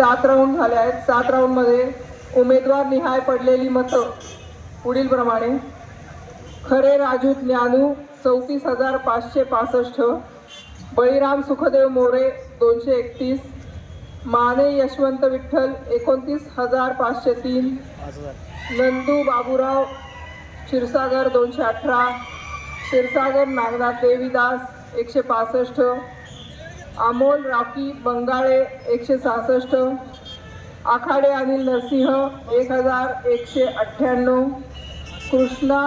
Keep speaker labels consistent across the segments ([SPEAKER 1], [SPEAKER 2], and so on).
[SPEAKER 1] सात राऊंड झाले आहेत. सात राऊंडमध्ये उमेदवार निहाय पडलेली मतं पुढील प्रमाणे खरे राजू ज्ञानू चौतीस हजार पाचशे पासष्ट. बळीराम सुखदेव मोरे दोनशे एकतीस. माने यशवंत विठ्ठल एकोणतीस हजार पाचशे तीन. नंदू बाबूराव क्षीरसागर दोनशे अठरा. क्षीरसागर नागनाथ देवीदास एकशे पासष्ट. अमोल राखी बंगाळे एकशे सहासष्ट आखाडे अनिल नरसिंह एक हजार एकशे अठ्ठ्याण्णव कृष्णा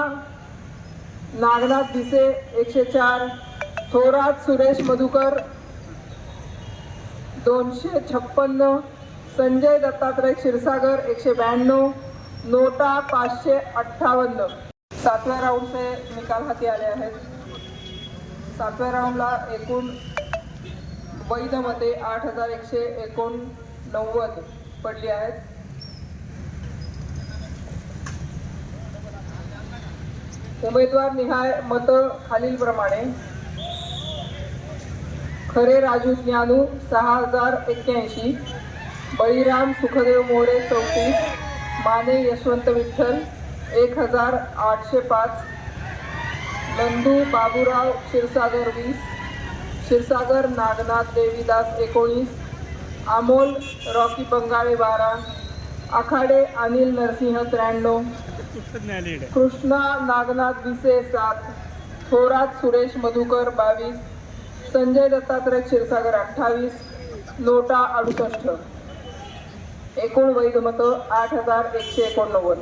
[SPEAKER 1] नागनाथ भिसे एकशे चार थोरात सुरेश मधुकर दोनशे छप्पन्न संजय दत्तात्रय क्षीरसागर एकशे ब्याण्णव नोटा पाचशे अठ्ठावन्न. सातव्या राऊंडचे निकाल हाती आले आहेत. सातव्या राऊंडला एकूण वैधमध्ये आठ हजार एकशे एकोणनव्वद पडली आहेत. उमेदवार निहाय मतं खालीलप्रमाणे. खरे राजू ज्ञानू सहा हजार एक्क्याऐंशी बळीराम सुखदेव मोरे चौतीस माने यशवंत विठ्ठल एक हजार आठशे पाच नंदू बाबूराव क्षीरसागर वीस क्षीरसागर नागनाथ देवीदास एकोणीस अमोल रॉकी बंगाळे बारा आखाडे अनिल नरसिंह त्र्याण्णव कृष्णा नागनाथ विसे सात थोरात सुरेश मधुकर बावीस संजय दत्तात्रय क्षीरसागर अठ्ठावीस नोटा अडुसष्ट. एकूण वैध मतं आठ हजार एकशे एकोणनव्वद.